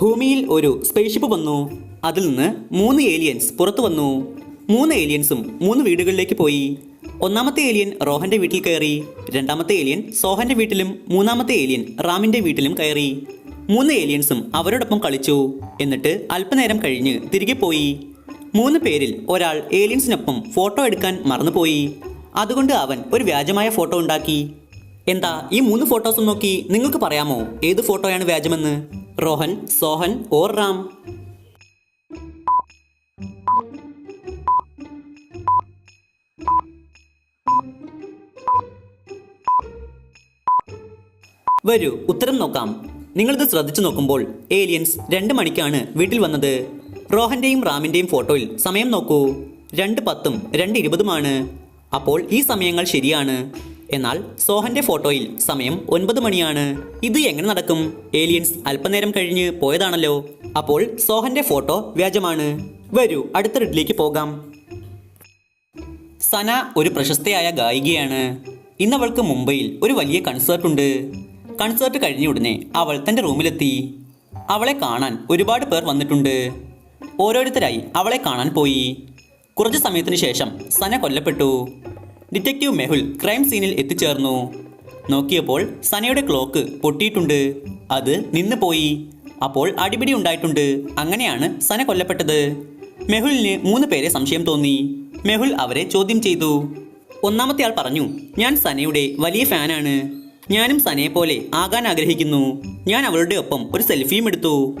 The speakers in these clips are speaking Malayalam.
ഭൂമിയിൽ ഒരു സ്പേസ്ഷിപ്പ് വന്നു. അതിൽ നിന്ന് മൂന്ന് ഏലിയൻസ് പുറത്തു വന്നു. മൂന്ന് ഏലിയൻസും മൂന്ന് വീടുകളിലേക്ക് പോയി. ഒന്നാമത്തെ ഏലിയൻ റോഹന്റെ വീട്ടിൽ കയറി. രണ്ടാമത്തെ ഏലിയൻ സോഹന്റെ വീട്ടിലും മൂന്നാമത്തെ ഏലിയൻ റാമിന്റെ വീട്ടിലും കയറി. മൂന്ന് ഏലിയൻസും അവരോടൊപ്പം കളിച്ചു. എന്നിട്ട് അല്പനേരം കഴിഞ്ഞ് തിരികെ പോയി. മൂന്ന് പേരിൽ ഒരാൾ ഏലിയൻസിനൊപ്പം ഫോട്ടോ എടുക്കാൻ മറന്നുപോയി. അതുകൊണ്ട് അവൻ ഒരു വ്യാജമായ ഫോട്ടോ ഉണ്ടാക്കി. എന്താ ഈ മൂന്ന് ഫോട്ടോസും നോക്കി നിങ്ങൾക്ക് പറയാമോ? ഏത് ഫോട്ടോയാണ് വ്യാജമെന്ന്? റോഹൻ സോഹൻ ഓർ റാം. വരൂ ഉത്തരം നോക്കാം. നിങ്ങളിത് ശ്രദ്ധിച്ചു നോക്കുമ്പോൾ ഏലിയൻസ് രണ്ട് മണിക്കാണ് വീട്ടിൽ വന്നത്. റോഹന്റെയും റാമിന്റെയും ഫോട്ടോയിൽ സമയം നോക്കൂ. രണ്ട് പത്തും രണ്ട് ഇരുപതുമാണ്. അപ്പോൾ ഈ സമയങ്ങൾ ശരിയാണ്. എന്നാൽ സോഹന്റെ ഫോട്ടോയിൽ സമയം ഒൻപത് മണിയാണ്. ഇത് എങ്ങനെ നടക്കും? ഏലിയൻസ് അല്പനേരം കഴിഞ്ഞ് പോയതാണല്ലോ. അപ്പോൾ സോഹന്റെ ഫോട്ടോ വ്യാജമാണ്. വരൂ അടുത്ത റെഡിലേക്ക് പോകാം. സന ഒരു പ്രശസ്തയായ ഗായികയാണ്. ഇന്നവൾക്ക് മുംബൈയിൽ ഒരു വലിയ കൺസേർട്ട് ഉണ്ട്. കൺസേർട്ട് കഴിഞ്ഞ ഉടനെ അവൾ തന്റെ റൂമിലെത്തി. അവളെ കാണാൻ ഒരുപാട് പേർ വന്നിട്ടുണ്ട്. ഓരോരുത്തരായി അവളെ കാണാൻ പോയി. കുറച്ച് സമയത്തിന് ശേഷം സന കൊല്ലപ്പെട്ടു. ഡിറ്റക്റ്റീവ് മെഹുൽ ക്രൈം സീനിൽ എത്തിച്ചേർന്നു. നോക്കിയപ്പോൾ സനയുടെ ക്ലോക്ക് പൊട്ടിയിട്ടുണ്ട്. അത് നിന്ന് പോയി. അപ്പോൾ അടിപിടി ഉണ്ടായിട്ടുണ്ട്. അങ്ങനെയാണ് സന കൊല്ലപ്പെട്ടത്. മെഹുലിന് മൂന്ന് പേരെ സംശയം തോന്നി. മെഹുൽ അവരെ ചോദ്യം ചെയ്തു. ഒന്നാമത്തെ ആൾ പറഞ്ഞു ഞാൻ സനയുടെ വലിയ ഫാനാണ്. ഞാനും സനയെ പോലെ ആകാൻ ആഗ്രഹിക്കുന്നു. ഞാൻ അവളുടെ ഒപ്പം ഒരു സെൽഫിയും എടുത്തു.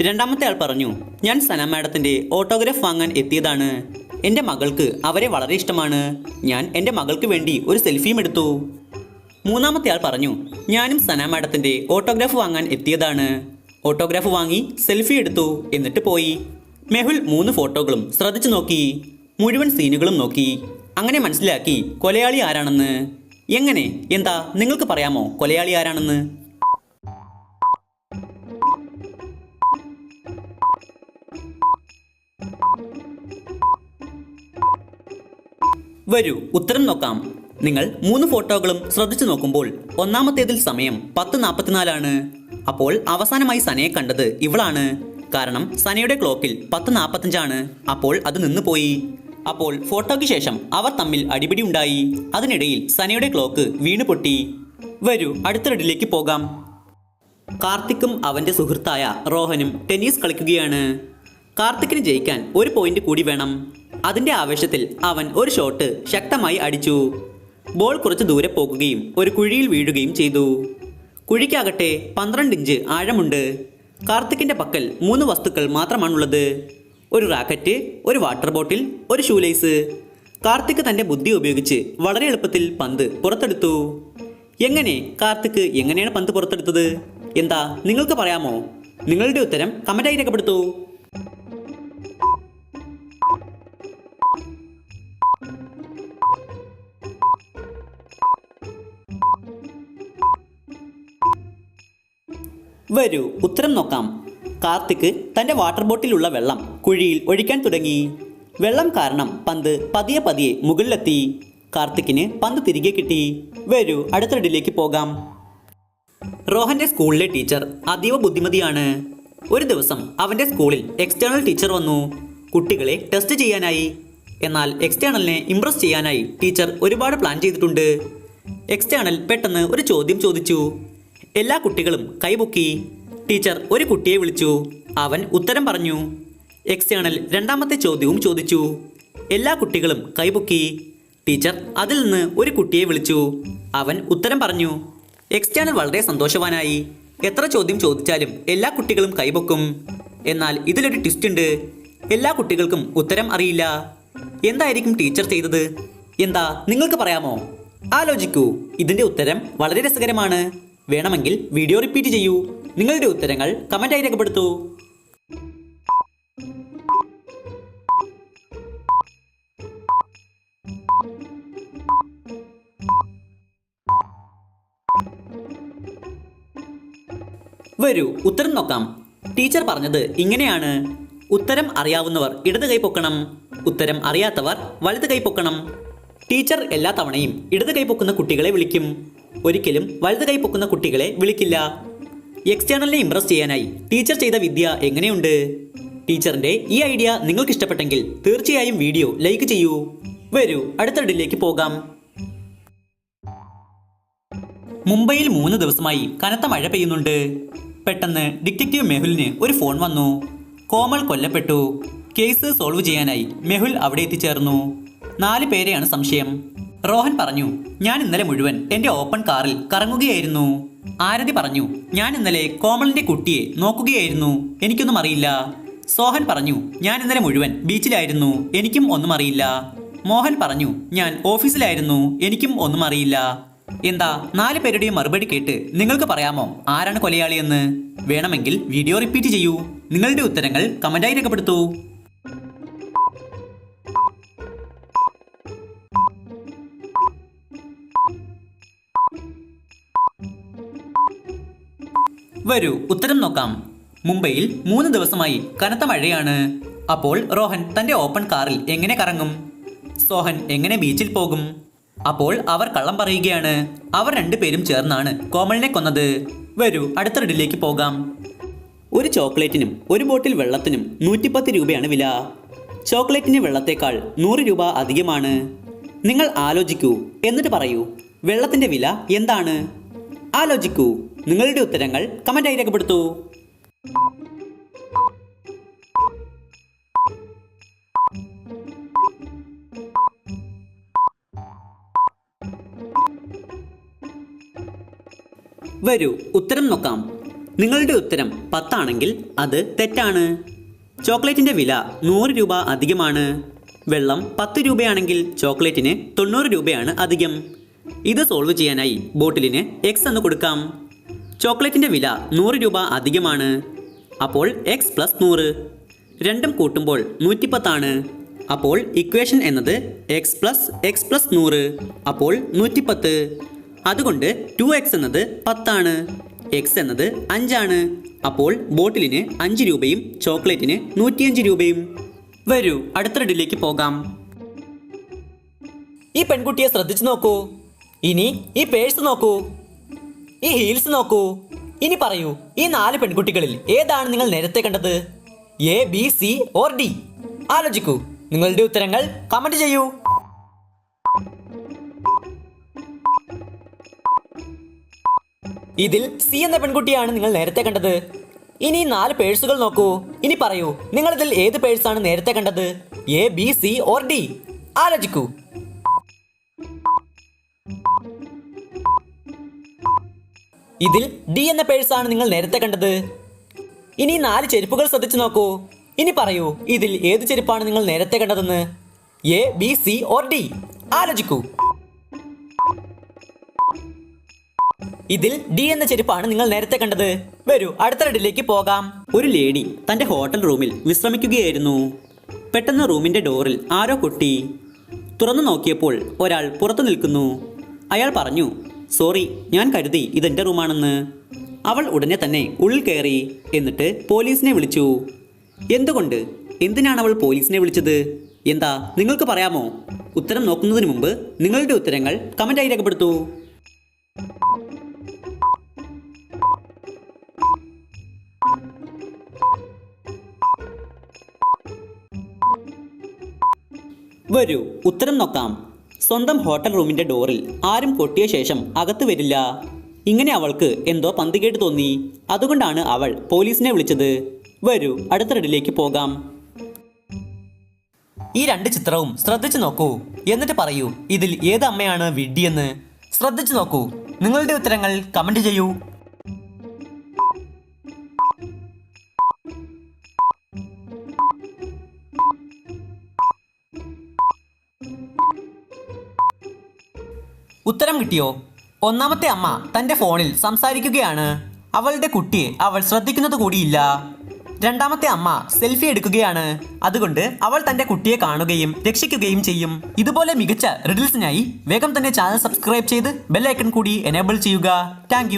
രണ്ടാമത്തെ ആൾ പറഞ്ഞു ഞാൻ സന മാഡത്തിന്റെ ഓട്ടോഗ്രാഫ് വാങ്ങാൻ എത്തിയതാണ്. എന്റെ മകൾക്ക് അവരെ വളരെ ഇഷ്ടമാണ്. ഞാൻ എന്റെ മകൾക്ക് വേണ്ടി ഒരു സെൽഫിയും എടുത്തു. മൂന്നാമത്തെ ആൾ പറഞ്ഞു ഞാനും സന മാഡത്തിന്റെ ഓട്ടോഗ്രാഫ് വാങ്ങാൻ എത്തിയതാണ്. ഓട്ടോഗ്രാഫ് വാങ്ങി സെൽഫി എടുത്തു എന്നിട്ട് പോയി. മെഹുൽ മൂന്ന് ഫോട്ടോകളും ശ്രദ്ധിച്ചു നോക്കി മുഴുവൻ സീനുകളും നോക്കി. അങ്ങനെ മനസ്സിലാക്കി കൊലയാളി ആരാണെന്ന്. എങ്ങനെ? എന്താ? നിങ്ങൾക്ക് പറയാമോ കൊലയാളി ആരാണെന്ന്? വരൂ ഉത്തരം നോക്കാം. നിങ്ങൾ മൂന്ന് ഫോട്ടോകളും ശ്രദ്ധിച്ചു നോക്കുമ്പോൾ ഒന്നാമത്തേതിൽ സമയം പത്ത് നാൽപ്പത്തിനാലാണ് അപ്പോൾ അവസാനമായി സനയെ കണ്ടത് ഇവളാണ്. കാരണം സനയുടെ ക്ലോക്കിൽ പത്ത് നാൽപ്പത്തഞ്ചാണ് അപ്പോൾ അത് നിന്നുപോയി. അപ്പോൾ ഫോട്ടോയ്ക്ക് ശേഷം അവർ തമ്മിൽ അടിപിടി ഉണ്ടായി. അതിനിടയിൽ സനയുടെ ക്ലോക്ക് വീണു പൊട്ടി. വരൂ അടുത്ത റെഡിലേക്ക് പോകാം. കാർത്തിക്കും അവന്റെ സുഹൃത്തായ റോഹനും ടെന്നീസ് കളിക്കുകയാണ്. കാർത്തിക്കിന് ജയിക്കാൻ ഒരു പോയിന്റ് കൂടി വേണം. അതിന്റെ ആവേശത്തിൽ അവൻ ഒരു ഷോട്ട് ശക്തമായി അടിച്ചു. ബോൾ കുറച്ച് ദൂരെ പോകുകയും ഒരു കുഴിയിൽ വീഴുകയും ചെയ്തു. കുഴിക്കാകട്ടെ പന്ത്രണ്ട് ഇഞ്ച് ആഴമുണ്ട്. കാർത്തിക്കിന്റെ പക്കൽ മൂന്ന് വസ്തുക്കൾ മാത്രമാണുള്ളത്. ഒരു റാക്കറ്റ് ഒരു വാട്ടർ ബോട്ടിൽ ഒരു ഷൂലേസ്. കാർത്തിക് തന്റെ ബുദ്ധി ഉപയോഗിച്ച് വളരെ എളുപ്പത്തിൽ പന്ത് പുറത്തെടുത്തു. എങ്ങനെ കാർത്തിക് എങ്ങനെയാണ് പന്ത് പുറത്തെടുത്തത്? എന്താ നിങ്ങൾക്ക് പറയാമോ? നിങ്ങളുടെ ഉത്തരം കമന്റായി രേഖപ്പെടുത്തൂ. വരൂ ഉത്തരം നോക്കാം. കാർത്തിക് തന്റെ വാട്ടർ ബോട്ടിലുള്ള വെള്ളം കുഴിയിൽ ഒഴിക്കാൻ തുടങ്ങി. വെള്ളം കാരണം പന്ത് പതിയെ പതിയെ മുകളിലെത്തി. കാർത്തിക്കിന് പന്ത് തിരികെ കിട്ടി. വരൂ അടുത്ത ഇടിലേക്ക് പോകാം. റോഹന്റെ സ്കൂളിലെ ടീച്ചർ അതീവ ബുദ്ധിമതിയാണ്. ഒരു ദിവസം അവന്റെ സ്കൂളിൽ എക്സ്റ്റേണൽ ടീച്ചർ വന്നു. കുട്ടികളെ ടെസ്റ്റ് ചെയ്യാനായി. എന്നാൽ എക്സ്റ്റേണലിനെ ഇംപ്രസ് ചെയ്യാനായി ടീച്ചർ ഒരുപാട് പ്ലാൻ ചെയ്തിട്ടുണ്ട്. എക്സ്റ്റേണൽ പെട്ടെന്ന് ഒരു ചോദ്യം ചോദിച്ചു. എല്ലാ കുട്ടികളും കൈപൊക്കി. ടീച്ചർ ഒരു കുട്ടിയെ വിളിച്ചു. അവൻ ഉത്തരം പറഞ്ഞു. എക്സ്റ്റേണൽ രണ്ടാമത്തെ ചോദ്യവും ചോദിച്ചു. എല്ലാ കുട്ടികളും കൈപൊക്കി. ടീച്ചർ അതിൽ നിന്ന് ഒരു കുട്ടിയെ വിളിച്ചു. അവൻ ഉത്തരം പറഞ്ഞു. എക്സ്റ്റേണൽ വളരെ സന്തോഷവാനായി. എത്ര ചോദ്യം ചോദിച്ചാലും എല്ലാ കുട്ടികളും കൈപൊക്കും. എന്നാൽ ഇതിലൊരു ട്വിസ്റ്റ് ഉണ്ട്. എല്ലാ കുട്ടികൾക്കും ഉത്തരം അറിയില്ല. എന്തായിരിക്കും ടീച്ചർ ചെയ്തത്? എന്താ നിങ്ങൾക്ക് പറയാമോ? ആലോചിക്കൂ. ഇതിന്റെ ഉത്തരം വളരെ രസകരമാണ്. വേണമെങ്കിൽ വീഡിയോ റിപ്പീറ്റ് ചെയ്യൂ. നിങ്ങളുടെ ഉത്തരങ്ങൾ കമന്റായി രേഖപ്പെടുത്തൂ. വരൂ ഉത്തരം നോക്കാം. ടീച്ചർ പറഞ്ഞത് ഇങ്ങനെയാണ്. ഉത്തരം അറിയാവുന്നവർ ഇടത് കൈ പൊക്കണം. ഉത്തരം അറിയാത്തവർ വലത് കൈ പൊക്കണം. ടീച്ചർ എല്ലാ തവണയും ഇടത് കൈ പൊക്കുന്ന കുട്ടികളെ വിളിക്കും. ഒരിക്കലും വലത് കൈ പൊക്കുന്ന കുട്ടികളെ വിളിക്കില്ല. എക്സ്റ്റേണലിനെ ഇംപ്രസ് ചെയ്യാനായി ടീച്ചർ ചെയ്ത വിദ്യ എങ്ങനെയുണ്ട്? ടീച്ചറിന്റെ ഈ ഐഡിയ നിങ്ങൾക്ക് ഇഷ്ടപ്പെട്ടെങ്കിൽ തീർച്ചയായും വീഡിയോ ലൈക്ക് ചെയ്യൂ. വരൂ അടുത്ത ഇടിലേക്ക് പോകാം. മുംബൈയിൽ മൂന്ന് ദിവസമായി കനത്ത മഴ പെയ്യുന്നുണ്ട്. പെട്ടെന്ന് ഡിറ്റക്റ്റീവ് മെഹുലിന് ഒരു ഫോൺ വന്നു. കോമൾ കൊല്ലപ്പെട്ടു. കേസ് സോൾവ് ചെയ്യാനായി മെഹുൽ അവിടെ എത്തിച്ചേർന്നു. നാല് പേരെയാണ് സംശയം. റോഹൻ പറഞ്ഞു ഞാൻ ഇന്നലെ മുഴുവൻ എന്റെ ഓപ്പൺ കാറിൽ കറങ്ങുകയായിരുന്നു. ആരതി പറഞ്ഞു ഞാൻ ഇന്നലെ കോമളിന്റെ കുട്ടിയെ നോക്കുകയായിരുന്നു. എനിക്കൊന്നും അറിയില്ല. സോഹൻ പറഞ്ഞു ഞാൻ ഇന്നലെ മുഴുവൻ ബീച്ചിലായിരുന്നു. എനിക്കും ഒന്നും അറിയില്ല. മോഹൻ പറഞ്ഞു ഞാൻ ഓഫീസിലായിരുന്നു. എനിക്കും ഒന്നും അറിയില്ല. എന്താ നാല് പേരുടെയും മറുപടി കേട്ട് നിങ്ങൾക്ക് പറയാമോ? ആരാണ് കൊലയാളിയെന്ന്? വേണമെങ്കിൽ വീഡിയോ റിപ്പീറ്റ് ചെയ്യൂ. നിങ്ങളുടെ ഉത്തരങ്ങൾ കമന്റായി രേഖപ്പെടുത്തൂ. വരൂ ഉത്തരം നോക്കാം. മുംബൈയിൽ മൂന്ന് ദിവസമായി കനത്ത മഴയാണ്. അപ്പോൾ റോഹൻ തന്റെ ഓപ്പൺ കാറിൽ എങ്ങനെ കറങ്ങും? സോഹൻ എങ്ങനെ ബീച്ചിൽ പോകും? അപ്പോൾ അവർ കള്ളം പറയുകയാണ്. അവർ രണ്ടുപേരും ചേർന്നാണ് കോമളിനെ കൊന്നത്. വരൂ അടുത്ത റെഡിലേക്ക് പോകാം. ഒരു ചോക്ലേറ്റിനും ഒരു ബോട്ടിൽ വെള്ളത്തിനും നൂറ്റിപ്പത്ത് രൂപയാണ് വില. ചോക്ലേറ്റിന് വെള്ളത്തേക്കാൾ നൂറ് രൂപ അധികമാണ്. നിങ്ങൾ ആലോചിക്കൂ എന്നിട്ട് പറയൂ വെള്ളത്തിന്റെ വില എന്താണ്? ആലോചിക്കൂ. നിങ്ങളുടെ ഉത്തരങ്ങൾ കമന്റായി രേഖപ്പെടുത്തൂ. വരൂ ഉത്തരം നോക്കാം. നിങ്ങളുടെ ഉത്തരം പത്താണെങ്കിൽ അത് തെറ്റാണ്. ചോക്ലേറ്റിന്റെ വില നൂറ് രൂപ അധികമാണ്. വെള്ളം പത്ത് രൂപയാണെങ്കിൽ ചോക്ലേറ്റിന് തൊണ്ണൂറ് രൂപയാണ് അധികം. ഇത് സോൾവ് ചെയ്യാനായി ബോട്ടിലിന് എക്സ് എന്ന് കൊടുക്കാം. ചോക്ലേറ്റിന്റെ വില നൂറ് രൂപ അധികമാണ്. അപ്പോൾ എക്സ് പ്ലസ് നൂറ്. രണ്ടും കൂട്ടുമ്പോൾ നൂറ്റിപ്പത്താണ്. അപ്പോൾ ഇക്വേഷൻ എന്നത് എക്സ് പ്ലസ് എക്സ് പ്ലസ് നൂറ്. അപ്പോൾ നൂറ്റിപ്പത്ത്. അതുകൊണ്ട് ടു എക്സ് എന്നത് പത്താണ്. എക്സ് എന്നത് അഞ്ചാണ്. അപ്പോൾ ബോട്ടിലിന് അഞ്ച് രൂപയും ചോക്ലേറ്റിന് നൂറ്റിയഞ്ച് രൂപയും. വരൂ അടുത്ത റെഡിലേക്ക് പോകാം. ഈ പെൺകുട്ടിയെ ശ്രദ്ധിച്ചു നോക്കൂ. ഇനി ഈ പേഴ്സ് നോക്കൂ. ഈ ഹീൽസ് നോക്കൂ. ഇനി പറയൂ ഈ നാല് പെൺകുട്ടികളിൽ ഏതാണ് നിങ്ങൾ നേരത്തെ കണ്ടത്? A B C or D ആലോചിക്കൂ. നിങ്ങളുടെ ഉത്തരങ്ങൾ കമന്റ് ചെയ്യൂ. ഇതിൽ സി എന്ന പെൺകുട്ടിയാണ് നിങ്ങൾ നേരത്തെ കണ്ടത്. ഇനി നാല് പേഴ്സുകൾ നോക്കൂ. ഇനി പറയൂ നിങ്ങളിതിൽ ഏത് പേഴ്സാണ് നേരത്തെ കണ്ടത്? A B C or D ആലോചിക്കൂ. ഇതിൽ ഡി എന്ന പേഴ്സാണ് നിങ്ങൾ നേരത്തെ കണ്ടത്. ഇനി നാല് ചെരുപ്പുകൾ ശ്രദ്ധിച്ചു നോക്കൂ. ഇനി പറയൂ ഇതിൽ ഏത് ചെരുപ്പാണ് നിങ്ങൾ നേരത്തെ കണ്ടതെന്ന്? A B C or D ആലോചിക്കൂ. ഇതിൽ ഡി എന്ന ചെരുപ്പാണ് നിങ്ങൾ നേരത്തെ കണ്ടത്. വരൂ അടുത്ത റെഡിലേക്ക് പോകാം. ഒരു ലേഡി തന്റെ ഹോട്ടൽ റൂമിൽ വിശ്രമിക്കുകയായിരുന്നു. പെട്ടെന്ന് റൂമിന്റെ ഡോറിൽ ആരോ കൊട്ടി. തുറന്നു നോക്കിയപ്പോൾ ഒരാൾ പുറത്തു നിൽക്കുന്നു. അയാൾ പറഞ്ഞു സോറി ഞാൻ കരുതി ഇതെന്റെ റൂമാണെന്ന്. അവൾ ഉടനെ തന്നെ ഉള്ളിൽ കയറി എന്നിട്ട് പോലീസിനെ വിളിച്ചു. എന്തുകൊണ്ട്? എന്തിനാണ് അവൾ പോലീസിനെ വിളിച്ചത്? എന്താ നിങ്ങൾക്ക് പറയാമോ? ഉത്തരം നോക്കുന്നതിന് മുമ്പ് നിങ്ങളുടെ ഉത്തരങ്ങൾ കമന്റായി രേഖപ്പെടുത്തൂ. വരൂ ഉത്തരം നോക്കാം. സ്വന്തം ഹോട്ടൽ റൂമിന്റെ ഡോറിൽ ആരും കൊട്ടിയ ശേഷം അകത്ത് വരില്ല. ഇങ്ങനെ അവൾക്ക് എന്തോ പന്തികേട് തോന്നി. അതുകൊണ്ടാണ് അവൾ പോലീസിനെ വിളിച്ചത്. വരൂ അടുത്ത റെഡിലേക്ക് പോകാം. ഈ രണ്ട് ചിത്രവും ശ്രദ്ധിച്ചു നോക്കൂ. എന്നിട്ട് പറയൂ ഇതിൽ ഏത് അമ്മയാണ് വിഡ്ഡിയെന്ന് ശ്രദ്ധിച്ചു നോക്കൂ. നിങ്ങളുടെ ഉത്തരങ്ങൾ കമന്റ് ചെയ്യൂ. ഉത്തരം കിട്ടിയോ? ഒന്നാമത്തെ അമ്മ തന്റെ ഫോണിൽ സംസാരിക്കുകയാണ്. അവളുടെ കുട്ടിയെ അവൾ ശ്രദ്ധിക്കുന്നത് കൂടിയില്ല. രണ്ടാമത്തെ അമ്മ സെൽഫി എടുക്കുകയാണ്. അതുകൊണ്ട് അവൾ തന്റെ കുട്ടിയെ കാണുകയും രക്ഷിക്കുകയും ചെയ്യും. ഇതുപോലെ മികച്ച റിഡിൽസിനായി വേഗം തന്നെ ചാനൽ സബ്സ്ക്രൈബ് ചെയ്ത് ബെല്ലൈക്കൺ കൂടി എനേബിൾ ചെയ്യുക. താങ്ക്